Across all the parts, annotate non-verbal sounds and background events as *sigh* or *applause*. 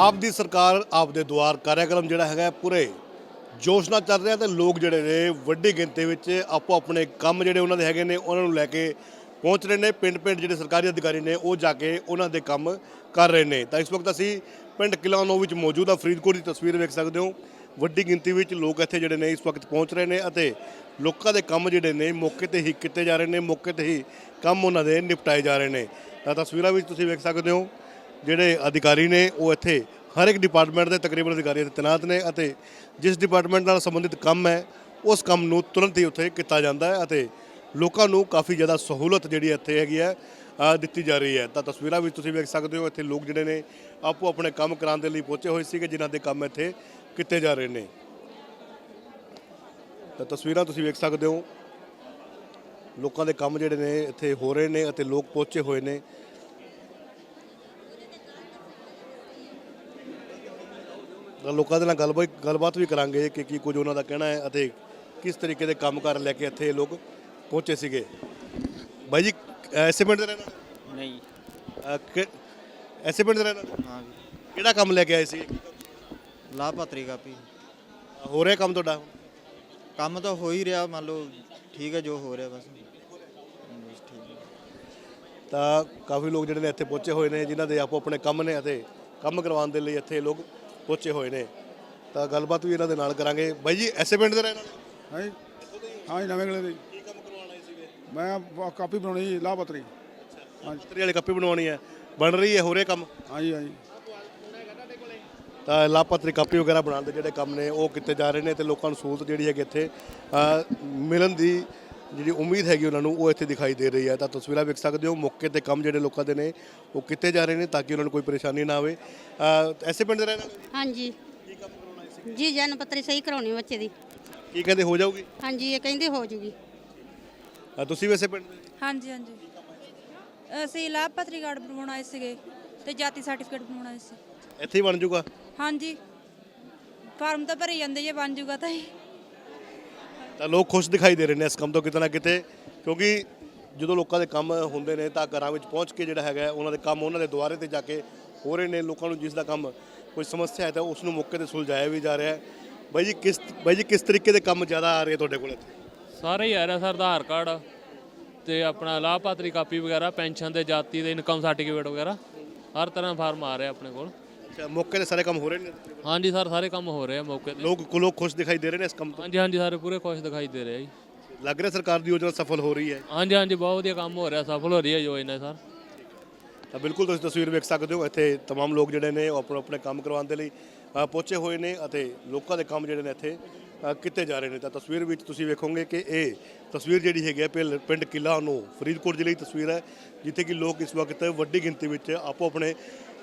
ਆਪ ਦੀ ਸਰਕਾਰ ਆਪ ਦੇ ਦੁਆਰ ਕਾਰਿਆਕਰਮ ਜਿਹੜਾ ਹੈਗਾ ਪੂਰੇ ਜੋਸ਼ ਨਾਲ ਚੱਲ ਰਿਹਾ ਤੇ ਲੋਕ ਜਿਹੜੇ ਨੇ ਵੱਡੀ ਗਿਣਤੀ ਵਿੱਚ ਆਪੋ ਆਪਣੇ ਕੰਮ ਜਿਹੜੇ ਉਹਨਾਂ ਦੇ ਹੈਗੇ ਨੇ, ਉਹਨਾਂ ਨੂੰ ਲੈ ਕੇ ਪਹੁੰਚ ਰਹੇ ਨੇ। ਪਿੰਡ ਪਿੰਡ ਜਿਹੜੇ ਸਰਕਾਰੀ ਅਧਿਕਾਰੀ ਨੇ, ਉਹ ਜਾ ਕੇ ਉਹਨਾਂ ਦੇ ਕੰਮ ਕਰ ਰਹੇ ਨੇ। ਤਾਂ ਇਸ ਵਕਤ ਅਸੀਂ ਪਿੰਡ ਕਿਲਾਨੋ ਵਿੱਚ ਮੌਜੂਦ ਆ ਫਰੀਦਕੋਟ ਦੀ ਤਸਵੀਰ ਵੇਖ ਸਕਦੇ ਹੋ। ਵੱਡੀ ਗਿਣਤੀ ਵਿੱਚ ਲੋਕ ਇੱਥੇ ਜਿਹੜੇ ਨੇ ਇਸ ਵਕਤ ਪਹੁੰਚ ਰਹੇ ਨੇ ਅਤੇ ਲੋਕਾਂ ਦੇ ਕੰਮ ਜਿਹੜੇ ਨੇ ਮੌਕੇ ਤੇ ਹੀ ਕੀਤੇ ਜਾ ਰਹੇ ਨੇ। ਮੌਕੇ ਤੇ ਹੀ ਕੰਮ ਉਹਨਾਂ ਦੇ ਨਿਪਟਾਏ ਜਾ ਰਹੇ ਨੇ। ਤਾਂ ਤਸਵੀਰਾਂ ਵਿੱਚ ਤੁਸੀਂ ਵੇਖ ਸਕਦੇ ਹੋ ਜਿਹੜੇ ਅਧਿਕਾਰੀ ਨੇ, ਉਹ ਇੱਥੇ ਹਰ ਇੱਕ ਡਿਪਾਰਟਮੈਂਟ ਦੇ ਤਕਰੀਬਨ ਅਧਿਕਾਰੀ ਇੱਥੇ ਤੈਨਾਤ ਨੇ ਅਤੇ ਜਿਸ ਡਿਪਾਰਟਮੈਂਟ ਨਾਲ ਸੰਬੰਧਿਤ ਕੰਮ ਹੈ, ਉਸ ਕੰਮ ਨੂੰ ਤੁਰੰਤ ਹੀ ਉੱਥੇ ਕੀਤਾ ਜਾਂਦਾ ਹੈ ਅਤੇ ਲੋਕਾਂ ਨੂੰ ਕਾਫੀ ਜ਼ਿਆਦਾ ਸਹੂਲਤ ਜਿਹੜੀ ਇੱਥੇ ਹੈਗੀ ਹੈ ਦਿੱਤੀ ਜਾ ਰਹੀ ਹੈ। ਤਾਂ ਤਸਵੀਰਾਂ ਵਿੱਚ ਤੁਸੀਂ ਵੇਖ ਸਕਦੇ ਹੋ, ਇੱਥੇ ਲੋਕ ਜਿਹੜੇ ਨੇ, ਆਪੋ ਆਪਣੇ ਕੰਮ ਕਰਾਉਣ ਦੇ ਲਈ ਪਹੁੰਚੇ ਹੋਏ ਸੀਗੇ, ਜਿਨ੍ਹਾਂ ਦੇ ਕੰਮ ਇੱਥੇ ਕੀਤੇ ਜਾ ਰਹੇ ਨੇ। ਤਾਂ ਤਸਵੀਰਾਂ ਤੁਸੀਂ ਵੇਖ ਸਕਦੇ ਹੋ, ਲੋਕਾਂ ਦੇ ਕੰਮ ਜਿਹੜੇ ਨੇ, ਇੱਥੇ ਹੋ ਰਹੇ ਨੇ ਅਤੇ ਲੋਕ ਪਹੁੰਚੇ ਹੋਏ ਨੇ। ਲੋਕਾਂ ਦੇ ਨਾਲ ਗੱਲਬਾਤ ਗੱਲਬਾਤ ਵੀ ਕਰਾਂਗੇ ਕਿ ਕੀ ਕੁਝ ਉਹਨਾਂ ਦਾ ਕਹਿਣਾ ਹੈ ਅਤੇ ਕਿਸ ਤਰੀਕੇ ਦੇ ਕੰਮ ਕਰ ਲੈ ਕੇ ਇੱਥੇ ਲੋਕ ਪਹੁੰਚੇ ਸੀਗੇ। ਬਾਈ ਜੀ ਐਸੇ ਪਿੰਡ ਦੇ ਰਹਿਣ? ਨਹੀਂ। ਐਸੇ ਪਿੰਡ ਦੇ ਰਹਿਣ? ਹਾਂ ਜੀ। ਕਿਹੜਾ ਕੰਮ ਲੈ ਕੇ ਆਏ ਸੀ ਲਾਭਪਾਤਰੀ ਕਾਪੀ। ਹੋ ਰਿਹਾ ਕੰਮ ਤੁਹਾਡਾ ਕੰਮ ਤਾਂ ਹੋ ਹੀ ਰਿਹਾ ਮੰਨ ਲਓ ਠੀਕ ਹੈ ਜੋ ਹੋ ਰਿਹਾ ਬਸ। ਤਾਂ ਕਾਫੀ ਲੋਕ ਜਿਹੜੇ ਨੇ ਇੱਥੇ ਪਹੁੰਚੇ ਹੋਏ ਨੇ ਜਿਨ੍ਹਾਂ ਦੇ ਆਪੋ ਆਪਣੇ ਕੰਮ ਨੇ ਅਤੇ ਕੰਮ ਕਰਵਾਉਣ ਦੇ ਲਈ ਇੱਥੇ ਲੋਕ ਪਹੁੰਚੇ ਹੋਏ ਨੇ। ਤਾਂ ਗੱਲਬਾਤ ਵੀ ਇਹਨਾਂ ਦੇ ਨਾਲ ਕਰਾਂਗੇ। ਬਾਈ ਜੀ ਐਸੇ ਪਿੰਡ ਦੇ ਰਹਿਣ ਵਾਲੇ? ਹਾਂਜੀ ਹਾਂਜੀ ਨਵੇਂ ਗਲੇ ਦੇ। ਕੀ ਕੰਮ ਕਰਵਾਉਣ ਆਏ ਸੀਗੇ? ਮੈਂ ਬ- ਕਾਪੀ ਬਣਾਉਣੀ ਸੀ ਲਾਭਪਤਰੀ ਹਾਂਜੀ ਤਰੀ ਵਾਲੇ ਕੱਪੇ ਬਣਵਾਉਣੀ ਹੈ। ਬਣ ਰਹੀ ਹੈ ਹੋ ਰਿਹਾ ਕੰਮ ਹਾਂਜੀ ਹਾਂਜੀ ਤਾਂ ਲਾਭਪਾਤਰੀ ਕਾਪੀ ਵਗੈਰਾ ਬਣਾਉਣ ਦੇ ਜਿਹੜੇ ਕੰਮ ਨੇ ਉਹ ਕੀਤੇ ਜਾ ਰਹੇ ਨੇ ਤੇ ਲੋਕਾਂ ਨੂੰ ਸਹੂਲਤ ਜਿਹੜੀ ਹੈਗੀ ਇੱਥੇ ਅ, ਮਿਲਣ ਦੀ ਜਿਹੜੀ ਉਮੀਦ ਹੈਗੀ ਉਹਨਾਂ ਨੂੰ ਉਹ ਇੱਥੇ ਦਿਖਾਈ ਦੇ ਰਹੀ ਹੈ। ਤਾਂ ਤਸਵੀਰਾਂ ਵੇਖ ਸਕਦੇ ਹੋ ਮੌਕੇ ਤੇ ਕੰਮ ਜਿਹੜੇ ਲੋਕਾਂ ਦੇ ਨੇ ਉਹ ਕੀਤੇ ਜਾ ਰਹੇ ਨੇ ਤਾਂ ਕਿ ਉਹਨਾਂ ਨੂੰ ਕੋਈ ਪਰੇਸ਼ਾਨੀ ਨਾ ਆਵੇ। ਅ, ਐਸੇ ਪਿੰਡ ਦੇ ਰਹਿਣ ਵਾਲੇ ਹਾਂਜੀ। ਜੀ ਜਨਮ ਪੱਤਰੀ ਸਹੀ ਕਰਾਉਣੀ ਬੱਚੇ ਦੀ। ਕੀ ਕਹਿੰਦੇ ਹੋ ਜਾਊਗੀ? ਹਾਂਜੀ ਇਹ ਕਹਿੰਦੇ ਹੋ ਜੂਗੀ। ਅ, ਤੁਸੀਂ ਵੈਸੇ ਪਿੰਡ ਦੇ? ਹਾਂਜੀ ਹਾਂਜੀ। ਅਸੀਂ ਲਾਭਪਾਤਰੀ ਕਾਰਡ ਬਣਵਾਉਣ ਆਏ ਸੀਗੇ ਤੇ ਜਾਤੀ ਸਰਟੀਫਿਕੇਟ ਬਣਵਾਉਣ ਆਏ ਸੀ। ਇੱਥੇ ਹੀ ਬਣ ਜਾਊਗਾ ਹਾਂਜੀ। ਫਾਰਮ ਤਾਂ ਭਰੇ ਜਾਂਦੇ ਜੇ ਬਣ ਜੂਗਾ ਤਾਂ ਹੀ। ਤਾਂ ਲੋਕ ਖੁਸ਼ ਦਿਖਾਈ ਦੇ ਰਹੇ ਨੇ ਇਸ ਕੰਮ ਤੋਂ ਕਿਤੇ ਨਾ ਕਿਤੇ, ਕਿਉਂਕਿ ਜਦੋਂ ਲੋਕਾਂ ਦੇ ਕੰਮ ਹੁੰਦੇ ਨੇ ਤਾਂ ਘਰਾਂ ਵਿੱਚ ਪਹੁੰਚ ਕੇ ਜਿਹੜਾ ਹੈਗਾ ਉਹਨਾਂ ਦੇ ਕੰਮ ਉਹਨਾਂ ਦੇ ਦੁਆਰੇ ਤੇ ਜਾ ਕੇ ਹੋ ਰਹੇ ਨੇ, ਲੋਕਾਂ ਨੂੰ ਜਿਸ ਦਾ ਕੰਮ ਕੋਈ ਸਮੱਸਿਆ ਹੈ ਤਾਂ ਉਸ ਨੂੰ ਮੌਕੇ ਤੇ ਸੁਲਝਾਇਆ ਵੀ ਜਾ ਰਿਹਾ ਹੈ। ਬਾਈ ਜੀ, ਕਿਸ, ਬਾਈ ਜੀ, ਕਿਸ ਤਰੀਕੇ ਦੇ ਕੰਮ ਜ਼ਿਆਦਾ ਆ ਰਹੇ ਤੁਹਾਡੇ ਕੋਲ ਇੱਥੇ? ਸਾਰੇ ਹੀ ਆ ਰਿਹਾ ਸਰ, ਆਧਾਰ ਕਾਰਡ ਤੇ ਆਪਣਾ ਲਾਭਪਾਤਰੀ ਕਾਪੀ ਵਗੈਰਾ, ਪੈਨਸ਼ਨ ਦੇ ਜਾਤੀ ਦੇ ਇਨਕਮ ਸਰਟੀਫਿਕੇਟ ਵਗੈਰਾ, ਹਰ ਤਰ੍ਹਾਂ ਫਾਰਮ ਆ ਰਿਹਾ ਆਪਣੇ ਕੋਲ। ਅੱਛਾ ਮੌਕੇ ਤੇ ਸਾਰੇ ਕੰਮ ਹੋ ਰਹੇ ਨੇ ਹਾਂਜੀ ਸਰ ਸਾਰੇ ਕੰਮ ਹੋ ਰਹੇ ਆ ਮੌਕੇ ਤੇ ਲੋਕ ਲੋਕ ਖੁਸ਼ ਦਿਖਾਈ ਦੇ ਰਹੇ ਨੇ ਇਸ ਕੰਮ ਤੋਂ ਹਾਂਜੀ ਹਾਂਜੀ ਸਾਰੇ ਪੂਰੇ ਖੁਸ਼ ਦਿਖਾਈ ਦੇ ਰਹੇ ਆ ਜੀ ਲੱਗ ਰਿਹਾ ਸਰਕਾਰ ਦੀ ਯੋਜਨਾ ਸਫਲ ਹੋ ਰਹੀ ਹੈ ਹਾਂਜੀ ਹਾਂਜੀ ਬਹੁਤ ਵਧੀਆ ਕੰਮ ਹੋ ਰਿਹਾ ਸਫਲ ਹੋ ਰਹੀ ਹੈ ਯੋਜਨਾ ਸਰ ਤਾਂ ਬਿਲਕੁਲ ਤੁਸੀਂ ਤਸਵੀਰ ਵੇਖ ਸਕਦੇ ਹੋ ਇੱਥੇ तमाम ਲੋਕ ਜਿਹੜੇ ਨੇ ਉਹ ਆਪਣੇ ਆਪਣੇ ਕੰਮ ਕਰਵਾਉਣ ਦੇ ਲਈ ਅ, ਪਹੁੰਚੇ ਹੋਏ ਨੇ ਅਤੇ ਲੋਕਾਂ ਦੇ ਕੰਮ ਜਿਹੜੇ ਨੇ ਇੱਥੇ ਅ, ਕੀਤੇ ਜਾ ਰਹੇ ਨੇ ਤਾਂ ਤਸਵੀਰ ਵਿੱਚ ਤੁਸੀਂ ਵੇਖੋਗੇ ਕਿ ਇਹ ਤਸਵੀਰ ਜਿਹੜੀ ਹੈਗੀ ਹੈ ਪਿਲ- ਪਿੰਡ ਕਿਲਾ ਨੂੰ ਫਰੀਦਕੋਟ ਜ਼ਿਲ੍ਹੇ ਦੀ ਤਸਵੀਰ ਹੈ ਜਿੱਥੇ ਕਿ ਲੋਕ ਇਸ ਵਕਤ ਵੱਡੀ ਗਿਣਤੀ ਵਿੱਚ ਆਪੋ ਆਪਣੇ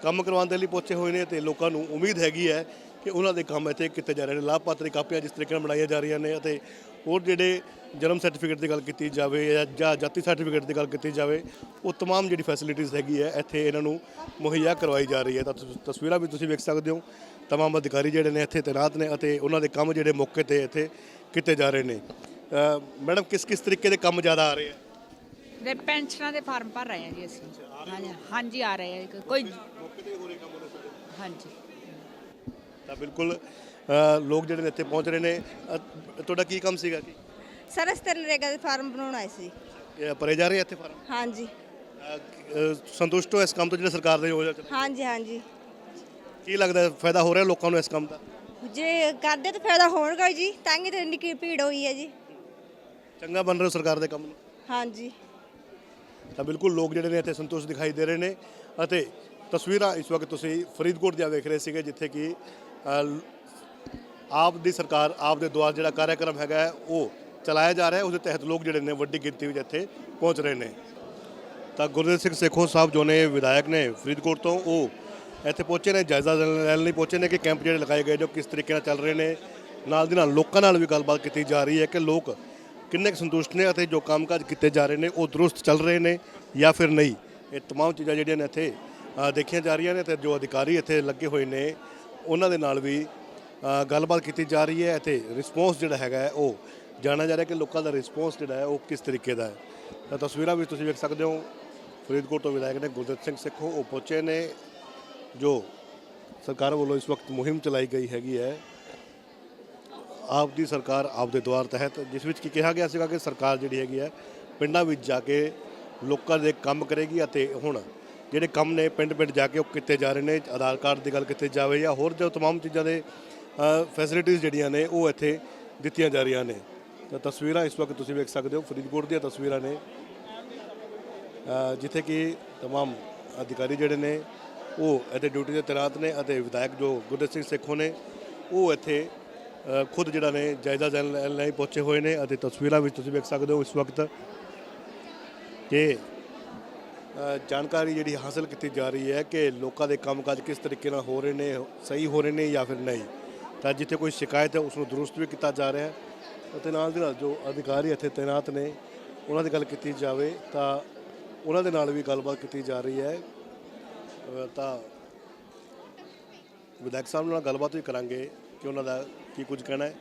ਕੰਮ ਕਰਵਾਉਣ ਦੇ ਲਈ ਪਹੁੰਚੇ ਹੋਏ ਨੇ ਤੇ ਲੋਕਾਂ ਨੂੰ ਉਮੀਦ ਹੈਗੀ ਹੈ ਕਿ ਉਹਨਾਂ ਦੇ ਕੰਮ ਇੱਥੇ ਕੀਤੇ ਜਾ ਰਹੇ ਨੇ ਲਾਭਪਾਤਰੀ ਕਾਪੀਆਂ ਜਿਸ ਤਰੀਕੇ ਨਾਲ ਬਣਾਈਆਂ ਜਾ ਰਹੀਆਂ ਨੇ ਅਤੇ ਹੋਰ ਜਿਹੜੇ ਜਨਮ ਸਰਟੀਫਿਕੇਟ ਦੀ ਗੱਲ ਕੀਤੀ ਜਾਵੇ ਜਾਂ- ਜਾਂ ਜਾਤੀ ਸਰਟੀਫਿਕੇਟ ਦੀ ਗੱਲ ਕੀਤੀ ਜਾਵੇ ਉਹ तमाम ਜਿਹੜੀ ਫੈਸਿਲਿਟੀਜ਼ ਹੈਗੀ ਹੈ ਇੱਥੇ ਇਹਨਾਂ ਨੂੰ ਮੁਹੱਈਆ ਕਰਵਾਈ ਜਾ ਰਹੀ ਹੈ ਤਾਂ ਤਸ- ਤਸਵੀਰਾਂ ਵੀ ਤੁਸੀਂ ਵੇਖ ਸਕਦੇ ਹੋ तमाम ਅਧਿਕਾਰੀ ਜਿਹੜੇ ਨੇ ਇੱਥੇ ਤੈਨਾਤ ਨੇ ਅਤੇ ਉਹਨਾਂ ਦੇ ਕੰਮ ਜਿਹੜੇ ਮੌਕੇ ਤੇ ਇੱਥੇ ਕੀਤੇ ਜਾ ਰਹੇ ਨੇ ਅ, ਮੈਡਮ ਕਿਸ ਕਿਸ ਤਰੀਕੇ ਦੇ ਕੰਮ ਜ਼ਿਆਦਾ ਆ ਰਹੇ ਆ ਦੇ ਪੈਨਸ਼ਨਾਂ ਦੇ ਫਾਰਮ ਭਰ ਰਹੇ ਹਾਂ ਜੀ ਅਸੀਂ। ਹਾਂਜੀ ਹਾਂਜੀ ਆ ਰਹੇ ਆ ਕੋਈ ਹਾਂਜੀ। ਤਾਂ ਬਿਲਕੁਲ ਅ, ਲੋਕ ਜਿਹੜੇ ਨੇ ਇੱਥੇ ਪਹੁੰਚ ਰਹੇ ਨੇ। ਅ, ਤੁਹਾਡਾ ਕੀ ਕੰਮ ਸੀਗਾ ਜੀ ਸਰ ਅਸੀਂ ਨਰੇਗਾ ਦੇ ਫਾਰਮ ਬਣਾਉਣ ਆਏ ਸੀ। ਇਹ ਭਰੇ ਜਾ ਰਹੇ ਆ ਇੱਥੇ ਫਾਰਮ? ਹਾਂਜੀ। ਅ, ਅ, ਸੰਤੁਸ਼ਟ ਹੋ ਇਸ ਕੰਮ ਤੋਂ ਜਿਹੜਾ ਸਰਕਾਰ ਦੇ ਯੋਜਨਾ ਚੱਲ ਹਾਂਜੀ ਹਾਂਜੀ। ਕੀ ਲੱਗਦਾ ਹੈ, ਫਾਇਦਾ ਹੋ ਰਿਹਾ ਲੋਕਾਂ ਨੂੰ ਇਸ ਕੰਮ ਦਾ? ਜੇ ਕਰਦੇ ਤਾਂ ਫਾਇਦਾ ਹੋਣਗਾ ਹੀ ਜੀ ਤਾਂ ਹੀ ਤਾਂ ਇੰਨੀ ਕੀ ਭੀੜ ਹੋਈ ਹੈ ਜੀ। ਚੰਗਾ ਬਣ ਰਿਹਾ ਸਰਕਾਰ ਦੇ ਕੰਮ ਨੂੰ। ਹਾਂਜੀ। ਤਾਂ ਬਿਲਕੁਲ ਲੋਕ ਜਿਹੜੇ ਨੇ ਇੱਥੇ ਸੰਤੁਸ਼ਟ ਦਿਖਾਈ ਦੇ ਰਹੇ ਨੇ ਅਤੇ ਤਸਵੀਰਾਂ ਇਸ ਵਕਤ ਤੁਸੀਂ ਫਰੀਦਕੋਟ ਦੀਆਂ ਵੇਖ ਰਹੇ ਸੀਗੇ, ਜਿੱਥੇ ਕਿ ਆਪ ਦੀ ਸਰਕਾਰ, ਆਪ ਦੇ ਦੁਆਰ ਜਿਹੜਾ ਕਾਰਿਆਕਰਮ ਹੈਗਾ ਉਹ ਚਲਾਇਆ ਜਾ ਰਿਹਾ ਉਸ ਦੇ ਤਹਿਤ ਲੋਕ ਜਿਹੜੇ ਨੇ ਵੱਡੀ ਗਿਣਤੀ ਵਿੱਚ ਇੱਥੇ ਪਹੁੰਚ ਰਹੇ ਨੇ। ਤਾਂ ਗੁਰਦੇਵ ਸਿੰਘ ਸੇਖੋਂ ਸਾਹਿਬ ਜੋ ਨੇ ਵਿਧਾਇਕ ਨੇ ਫਰੀਦਕੋਟ ਤੋਂ, ਉਹ ਇੱਥੇ ਪਹੁੰਚੇ ਨੇ, ਜਾਇਜ਼ਾ ਲੈਣ ਲਈ ਪਹੁੰਚੇ ਨੇ ਕਿ ਕੈਂਪ ਜਿਹੜੇ ਲਗਾਏ ਗਏ ਜੋ ਕਿਸ ਤਰੀਕੇ ਨਾਲ ਚੱਲ ਰਹੇ ਨੇ। ਨਾਲ ਦੀ ਨਾਲ ਲੋਕਾਂ ਨਾਲ ਵੀ ਗੱਲਬਾਤ ਕੀਤੀ ਜਾ ਰਹੀ ਹੈ ਕਿ ਲੋਕ ਕਿੰਨੇ ਕੁ ਸੰਤੁਸ਼ਟ ਨੇ ਅਤੇ ਜੋ ਕੰਮਕਾਜ ਕੀਤੇ ਜਾ ਰਹੇ ਨੇ ਉਹ ਦਰੁਸਤ ਚੱਲ ਰਹੇ ਨੇ ਜਾਂ ਫਿਰ ਨਹੀਂ ਇਹ तमाम ਚੀਜ਼ਾਂ ਜਿਹੜੀਆਂ ਨੇ ਇੱਥੇ ਅ, ਦੇਖੀਆਂ ਜਾ ਰਹੀਆਂ ਨੇ ਤੇ ਜੋ ਅਧਿਕਾਰੀ ਇੱਥੇ ਲੱਗੇ ਹੋਏ ਨੇ ਉਹਨਾਂ ਦੇ ਨਾਲ ਵੀ ਅ, ਗੱਲਬਾਤ ਕੀਤੀ ਜਾ ਰਹੀ ਹੈ ਅਤੇ ਰਿਸਪੌਂਸ ਜਿਹੜਾ ਹੈਗਾ ਹੈ ਉਹ ਜਾਣਿਆ ਜਾ ਰਿਹਾ ਕਿ ਲੋਕਾਂ ਦਾ ਰਿਸਪੌਂਸ ਜਿਹੜਾ ਹੈ ਉਹ ਕਿਸ ਤਰੀਕੇ ਦਾ ਹੈ ਤਾਂ ਤਸਵੀਰਾਂ ਵੀ ਤੁਸੀਂ ਵੇਖ ਸਕਦੇ ਹੋ ਫਰੀਦਕੋਟ ਤੋਂ ਵਿਧਾਇਕ ਨੇ ਗੁਰਦੇਵ ਸਿੰਘ ਸਿੱਖੋ ਉਹ ਪਹੁੰਚੇ ਨੇ ਜੋ ਸਰਕਾਰ ਵੱਲੋਂ ਇਸ ਵਕਤ ਮੁਹਿੰਮ ਚਲਾਈ ਗਈ ਹੈਗੀ ਹੈ ਆਪ ਦੀ ਸਰਕਾਰ ਆਪ ਦੇ ਦੁਆਰ ਤਹਿਤ ਜਿਸ ਵਿੱਚ ਕੀ ਕਿਹਾ ਗਿਆ ਸੀਗਾ ਕਿ ਸਰਕਾਰ ਜਿਹੜੀ ਹੈਗੀ ਹੈ ਪਿੰਡਾਂ ਵਿੱਚ ਜਾ ਕੇ ਲੋਕਾਂ ਦੇ ਕੰਮ ਕਰੇਗੀ ਅਤੇ ਹੁਣ ਜਿਹੜੇ ਕੰਮ ਨੇ ਪਿੰਡ ਪਿੰਡ ਜਾ ਕੇ ਉਹ ਕੀਤੇ ਜਾ ਰਹੇ ਨੇ ਆਧਾਰ ਕਾਰਡ ਦੀ ਗੱਲ ਕੀਤੀ ਜਾਵੇ ਜਾਂ ਹੋਰ ਜੋ ਤਮਾਮ ਚੀਜ਼ਾਂ ਦੇ ਫੈਸਿਲਿਟੀਆਂ ਜਿਹੜੀਆਂ ਨੇ ਉਹ ਇੱਥੇ ਦਿੱਤੀਆਂ ਜਾ ਰਹੀਆਂ ਨੇ ਤਾਂ ਤਸਵੀਰਾਂ ਇਸ ਵਕਤ ਤੁਸੀਂ ਵੇਖ ਸਕਦੇ ਹੋ ਫਰੀਦਕੋਟ ਦੀਆਂ ਤਸਵੀਰਾਂ ਨੇ ਅ, ਜਿੱਥੇ ਕਿ तमाम ਅਧਿਕਾਰੀ ਜਿਹੜੇ ਨੇ ਉਹ ਇੱਥੇ ਡਿਊਟੀ ਤੇ ਤੈਨਾਤ ਨੇ ਅਤੇ ਵਿਧਾਇਕ ਜੋ ਗੁਰਦੇਵ ਸਿੰਘ ਸੇਖੋਂ ਨੇ ਉਹ ਇੱਥੇ ਅ, ਖੁਦ ਜਿਹੜਾ ਨੇ ਜਾਇਜ਼ਾ ਲੈਣ ਲਈ ਪਹੁੰਚੇ ਹੋਏ ਨੇ ਅਤੇ ਤਸਵੀਰਾਂ ਵਿੱਚ ਤੁਸੀਂ ਵੇਖ ਸਕਦੇ ਹੋ ਇਸ ਵਕਤ ਕਿ ਜਾਣਕਾਰੀ ਜਿਹੜੀ ਹਾਸਲ ਕੀਤੀ ਜਾ ਰਹੀ ਹੈ ਕਿ ਲੋਕਾਂ ਦੇ ਕੰਮਕਾਜ ਕਿਸ ਤਰੀਕੇ ਨਾਲ ਹੋ ਰਹੇ ਨੇ, ਸਹੀ ਹੋ ਰਹੇ ਨੇ ਜਾਂ ਫਿਰ ਨਹੀਂ। ਤਾਂ ਜਿੱਥੇ ਕੋਈ ਸ਼ਿਕਾਇਤ ਹੈ ਉਸ ਨੂੰ ਦਰੁਸਤ ਵੀ ਕੀਤਾ ਜਾ ਰਿਹਾ ਹੈ ਅਤੇ ਨਾਲ ਦੀ ਨਾਲ ਜੋ ਅਧਿਕਾਰੀ ਇੱਥੇ ਤਾਇਨਾਤ ਨੇ, ਉਹਨਾਂ ਦੀ ਗੱਲ ਕੀਤੀ ਜਾਵੇ ਤਾਂ ਉਹਨਾਂ ਦੇ ਨਾਲ ਵੀ ਗੱਲਬਾਤ ਕੀਤੀ ਜਾ ਰਹੀ ਹੈ। ਤਾਂ ਵਿਧਾਇਕ ਸਾਹਿਬ ਨਾਲ ਗੱਲਬਾਤ ਵੀ ਕਰਾਂਗੇ ਕਿ ਉਹਨਾਂ ਦਾ ਕੀ ਕੁਝ ਕਹਿਣਾ ਹੈ?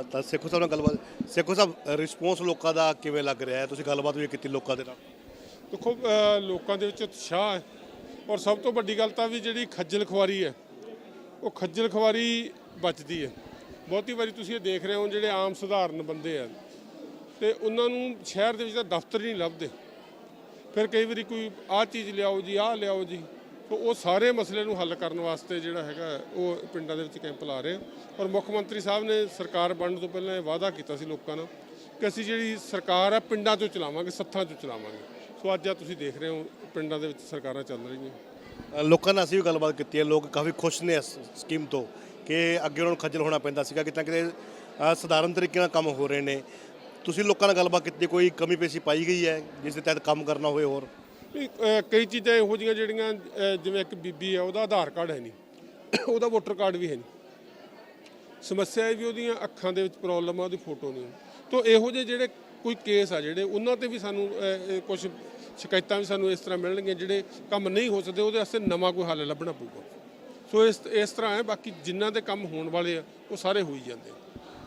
ਅ, ਤਾਂ ਸੇਖੋ ਸਾਹਿਬ ਨਾਲ ਗੱਲਬਾਤ ਸੇਖੋ ਸਾਹਿਬ ਰਿਸਪੌਂਸ ਲੋਕਾਂ ਦਾ ਕਿਵੇਂ ਲੱਗ ਰਿਹਾ ਹੈ? ਤੁਸੀਂ ਗੱਲਬਾਤ ਵੀ ਕੀਤੀ ਲੋਕਾਂ ਦੇ ਨਾਲ। ਦੇਖੋ ਅ, ਲੋਕਾਂ ਦੇ ਵਿੱਚ ਉਤਸ਼ਾਹ ਹੈ। ਔਰ ਸਭ ਤੋਂ ਵੱਡੀ ਗੱਲ ਤਾਂ ਵੀ ਜਿਹੜੀ ਖੱਜਲ ਖੁਆਰੀ ਹੈ ਉਹ ਖੱਜਲ ਖੁਆਰੀ ਬਚਦੀ ਹੈ। ਬਹੁਤੀ ਵਾਰੀ ਤੁਸੀਂ ਇਹ ਦੇਖ ਰਹੇ ਹੋ ਜਿਹੜੇ ਆਮ ਸਧਾਰਨ ਬੰਦੇ ਆ ਤੇ ਉਹਨਾਂ ਨੂੰ ਸ਼ਹਿਰ ਦੇ ਵਿੱਚ ਤਾਂ ਦਫ਼ਤਰ ਹੀ ਨਹੀਂ ਲੱਭਦੇ। ਫਿਰ ਕਈ ਵਾਰੀ ਕੋਈ ਆਹ ਚੀਜ਼ ਲਿਆਓ ਜੀ ਆਹ ਲਿਆਓ ਜੀ। ਤੋ ਉਹ ਸਾਰੇ ਮਸਲੇ ਨੂੰ ਹੱਲ ਕਰਨ ਵਾਸਤੇ ਜਿਹੜਾ ਹੈਗਾ ਉਹ ਪਿੰਡਾਂ ਦੇ ਵਿੱਚ ਕੈਂਪ ਲਾ ਰਹੇ ਆ। ਔਰ ਮੁੱਖ ਮੰਤਰੀ ਸਾਹਿਬ ਨੇ ਸਰਕਾਰ ਬਣਨ ਤੋਂ ਪਹਿਲਾਂ ਇਹ ਵਾਅਦਾ ਕੀਤਾ ਸੀ ਲੋਕਾਂ ਨਾਲ ਕਿ ਅਸੀਂ ਜਿਹੜੀ ਸਰਕਾਰ ਆ ਪਿੰਡਾਂ 'ਚੋਂ ਚਲਾਵਾਂਗੇ ਸੱਥਾਂ 'ਚੋਂ ਚਲਾਵਾਂਗੇ। ਸੋ ਅੱਜ ਆ ਤੁਸੀਂ ਦੇਖ ਰਹੇ ਹੋ ਪਿੰਡਾਂ ਦੇ ਵਿੱਚ ਸਰਕਾਰਾਂ ਚੱਲ ਰਹੀਆਂ। ਲੋਕਾਂ ਨਾਲ ਅਸੀਂ ਵੀ ਗੱਲਬਾਤ ਕੀਤੀ ਹੈ ਲੋਕ ਕਾਫੀ ਖੁਸ਼ ਨੇ ਇਸ ਸਕੀਮ ਤੋਂ ਕਿ ਅੱਗੇ ਉਹਨਾਂ ਨੂੰ ਖੱਜਲ ਹੋਣਾ ਪੈਂਦਾ ਸੀਗਾ ਕਿਤੇ ਨਾ ਕਿਤੇ ਅ, ਸਧਾਰਨ ਤਰੀਕੇ ਨਾਲ ਕੰਮ ਹੋ ਰਹੇ ਨੇ। ਤੁਸੀਂ ਲੋਕਾਂ ਨਾਲ ਗੱਲਬਾਤ ਕੀਤੀ ਕੋਈ ਕਮੀ ਪੇਸ਼ੀ ਪਾਈ ਗਈ ਹੈ ਜਿਸ ਦੇ ਤਹਿਤ ਕੰਮ ਕਰਨਾ ਹੋਵੇ ਹੋਰ? ਵੀ ਕਈ ਚੀਜ਼ਾਂ ਇਹੋ ਜਿਹੀਆਂ ਜਿਹੜੀਆਂ ਜਿਵੇਂ ਇੱਕ ਬੀਬੀ ਆ, ਉਹਦਾ ਆਧਾਰ ਕਾਰਡ ਹੈ ਨਹੀਂ। *coughs* ਉਹਦਾ ਵੋਟਰ ਕਾਰਡ ਵੀ ਹੈ ਨਹੀਂ। ਸਮੱਸਿਆ ਹੈ ਵੀ ਉਹਦੀਆਂ ਅੱਖਾਂ ਦੇ ਵਿੱਚ ਪ੍ਰੋਬਲਮ ਆ, ਉਹਦੀ ਫੋਟੋ ਨਹੀਂ। ਤੋਂ ਇਹੋ ਜਿਹੇ ਜਿਹੜੇ ਕੋਈ ਕੇਸ ਆ ਜਿਹੜੇ, ਉਹਨਾਂ ਤੇ ਵੀ ਸਾਨੂੰ ਕੁਝ ਸ਼ਿਕਾਇਤਾਂ ਵੀ ਸਾਨੂੰ ਇਸ ਤਰ੍ਹਾਂ ਮਿਲਣਗੀਆਂ, ਜਿਹੜੇ ਕੰਮ ਨਹੀਂ ਹੋ ਸਕਦੇ, ਉਹਦੇ ਵਾਸਤੇ ਨਵਾਂ ਕੋਈ ਹੱਲ ਲੱਭਣਾ ਪਊਗਾ। ਸੋ ਇਸ ਇਸ ਤਰ੍ਹਾਂ ਹੈ, ਬਾਕੀ ਜਿਨ੍ਹਾਂ ਦੇ ਕੰਮ ਹੋਣ ਵਾਲੇ ਆ, ਉਹ ਸਾਰੇ ਹੋਈ ਜਾਂਦੇ ਆ।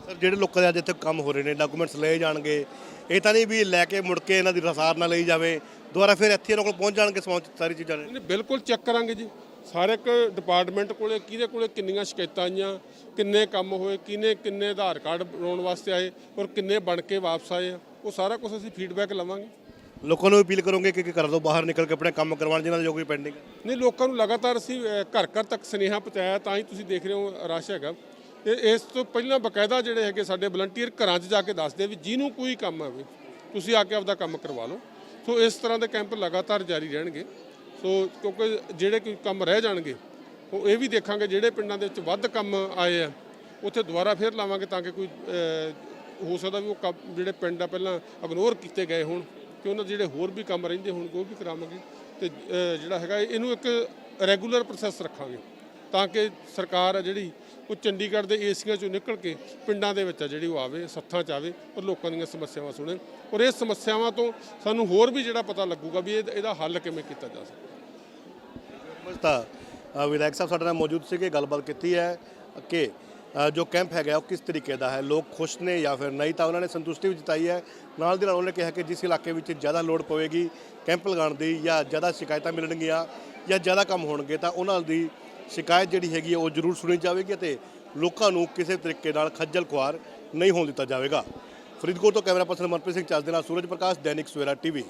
ਸਰ ਜਿਹੜੇ ਲੋਕਾਂ ਦੇ ਅੱਜ ਇੱਥੇ ਕੰਮ ਹੋ ਰਹੇ ਨੇ ਡਾਕੂਮੈਂਟਸ ਲਏ ਜਾਣਗੇ ਇਹ ਤਾਂ ਨਹੀਂ ਵੀ ਲੈ ਕੇ ਮੁੜ ਕੇ ਇਹਨਾਂ ਦੀ ਰਸਾਰ ਨਾ ਲਈ ਜਾਵੇ ਦੁਬਾਰਾ ਫਿਰ ਇੱਥੇ ਇਹਨਾਂ ਕੋਲ ਪਹੁੰਚ ਜਾਣਗੇ ਸਮਾਂ ਸਾਰੀ ਚੀਜ਼ਾਂ ਨੇ ਨਹੀਂ ਬਿਲਕੁਲ ਚੈੱਕ ਕਰਾਂਗੇ ਜੀ। ਸਾਰੇ ਇੱਕ ਡਿਪਾਰਟਮੈਂਟ ਕੋਲੇ ਕਿਹਦੇ ਕੋਲੇ ਕਿੰਨੀਆਂ ਸ਼ਿਕਾਇਤਾਂ ਆਈਆਂ ਕਿੰਨੇ ਕੰਮ ਹੋਏ ਕਿਹਨੇ ਕਿੰਨੇ ਆਧਾਰ ਕਾਰਡ ਬਣਾਉਣ ਵਾਸਤੇ ਆਏ ਔਰ ਕਿੰਨੇ ਬਣ ਕੇ ਵਾਪਸ ਆਏ ਆ ਉਹ ਸਾਰਾ ਕੁਝ ਅਸੀਂ ਫੀਡਬੈਕ ਲਵਾਂਗੇ। ਲੋਕਾਂ ਨੂੰ ਅਪੀਲ ਕਰੋਗੇ ਕਿ ਕਿ ਘਰ ਤੋਂ ਬਾਹਰ ਨਿਕਲ ਕੇ ਆਪਣੇ ਕੰਮ ਕਰਵਾਉਣ ਜਿਨ੍ਹਾਂ ਦਾ ਜੋ ਕੋਈ ਪੈਂਡਿੰਗ ਨਹੀਂ ਲੋਕਾਂ ਨੂੰ ਲਗਾਤਾਰ ਅਸੀਂ ਘਰ ਘਰ ਤੱਕ ਸੁਨੇਹਾ ਪਹੁੰਚਾਇਆ ਤਾਂ ਹੀ ਤੁਸੀਂ ਦੇਖ ਰਹੇ ਹੋ ਰਸ਼ ਹੈਗਾ। ਇਹ ਇਸ ਤੋਂ ਪਹਿਲਾਂ ਬਕਾਇਦਾ ਜਿਹੜੇ ਹੈਗੇ ਸਾਡੇ ਵਲੰਟੀਅਰ ਘਰਾਂ 'ਚ ਜਾ ਕੇ ਦੱਸਦੇ ਵੀ ਜਿਹਨੂੰ ਕੋਈ ਕੰਮ ਆਵੇ, ਤੁਸੀਂ ਆ ਕੇ ਆਪਦਾ ਕੰਮ ਕਰਵਾ ਲਓ। ਸੋ ਇਸ ਤਰ੍ਹਾਂ ਦੇ ਕੈਂਪ ਲਗਾਤਾਰ ਜਾਰੀ ਰਹਿਣਗੇ। ਸੋ ਕਿਉਂਕਿ ਜਿਹੜੇ ਕੋਈ ਕੰਮ ਰਹਿ ਜਾਣਗੇ, ਉਹ ਇਹ ਵੀ ਦੇਖਾਂਗੇ ਜਿਹੜੇ ਪਿੰਡਾਂ ਦੇ ਵਿੱਚ ਵੱਧ ਕੰਮ ਆਏ ਆ, ਉੱਥੇ ਦੁਬਾਰਾ ਫੇਰ ਲਾਵਾਂਗੇ ਤਾਂ ਕਿ ਕੋਈ ਹੋ ਸਕਦਾ ਵੀ ਉਹ ਕੰਮ ਜਿਹੜੇ ਪਿੰਡ ਆ ਪਹਿਲਾਂ ਇਗਨੋਰ ਕੀਤੇ ਗਏ ਹੋਣ, ਕਿ ਉਹਨਾਂ ਦੇ ਜਿਹੜੇ ਹੋਰ ਵੀ ਕੰਮ ਰਹਿੰਦੇ ਹੋਣਗੇ, ਉਹ ਵੀ ਕਰਾਵਾਂਗੇ। ਤੇ ਜਿਹੜਾ ਹੈਗਾ ਇਹਨੂੰ ਇੱਕ ਰੈਗੂਲਰ ਪ੍ਰੋਸੈਸ ਰੱਖਾਂਗੇ, ਤਾਂ ਕਿ ਸਰਕਾਰ ਆ ਜਿਹੜੀ ਉਹ ਚੰਡੀਗੜ੍ਹ ਦੇ ਏਸੀਆਂ ਚੋਂ ਨਿਕਲ ਕੇ ਪਿੰਡਾਂ ਦੇ ਵਿੱਚ ਆ ਜਿਹੜੀ ਉਹ ਆਵੇ, ਸੱਥਾਂ 'ਚ ਆਵੇ ਔਰ ਲੋਕਾਂ ਦੀਆਂ ਸਮੱਸਿਆਵਾਂ ਸੁਣੇ। ਔਰ ਇਹ ਸਮੱਸਿਆਵਾਂ ਤੋਂ ਸਾਨੂੰ ਹੋਰ ਵੀ ਜਿਹੜਾ ਪਤਾ ਲੱਗੂਗਾ ਵੀ ਇਹਦਾ ਹੱਲ ਕਿਵੇਂ ਕੀਤਾ ਜਾ ਸਕਦਾ। ਤਾਂ ਵਿਧਾਇਕ ਸਾਹਿਬ ਸਾਡੇ ਨਾਲ ਮੌਜੂਦ ਸੀਗੇ, ਗੱਲਬਾਤ ਕੀਤੀ ਹੈ ਕਿ ਜੋ ਕੈਂਪ ਹੈਗਾ ਉਹ ਕਿਸ ਤਰੀਕੇ ਦਾ ਹੈ? ਲੋਕ ਖੁਸ਼ ਨੇ ਜਾਂ ਫਿਰ ਨਹੀਂ? ਤਾਂ ਉਹਨਾਂ ਨੇ ਸੰਤੁਸ਼ਟੀ ਵੀ ਜਤਾਈ ਹੈ। ਨਾਲ ਦੀ ਨਾਲ ਉਹਨੇ ਕਿਹਾ ਕਿ ਜਿਸ ਇਲਾਕੇ ਵਿੱਚ ਜ਼ਿਆਦਾ ਲੋੜ ਪਵੇਗੀ ਕੈਂਪ ਲਗਾਉਣ ਦੀ ਜਾਂ ਜ਼ਿਆਦਾ ਸ਼ਿਕਾਇਤਾਂ ਮਿਲਣਗੀਆਂ ਜਾਂ ਜ਼ਿਆਦਾ ਕੰਮ ਹੋਣਗੇ, ਤਾਂ ਉਹਨਾਂ ਦੀ ਸ਼ਿਕਾਇਤ ਜਿਹੜੀ ਹੈਗੀ ਹੈ ਉਹ ਜ਼ਰੂਰ ਸੁਣੀ ਜਾਵੇਗੀ ਅਤੇ ਲੋਕਾਂ ਨੂੰ ਕਿਸੇ ਤਰੀਕੇ ਨਾਲ ਖੱਜਲ ਖੁਆਰ ਨਹੀਂ ਹੋਣ ਦਿੱਤਾ ਜਾਵੇਗਾ। ਫਰੀਦਕੋਟ ਤੋਂ ਕੈਮਰਾ ਪਰਸਨ ਮਨਪ੍ਰੀਤ ਸਿੰਘ, ਚੱਜ ਦੇ ਨਾਲ ਸੂਰਜ ਪ੍ਰਕਾਸ਼, ਦੈਨਿਕ ਸਵੇਰਾ ਟੀਵੀ।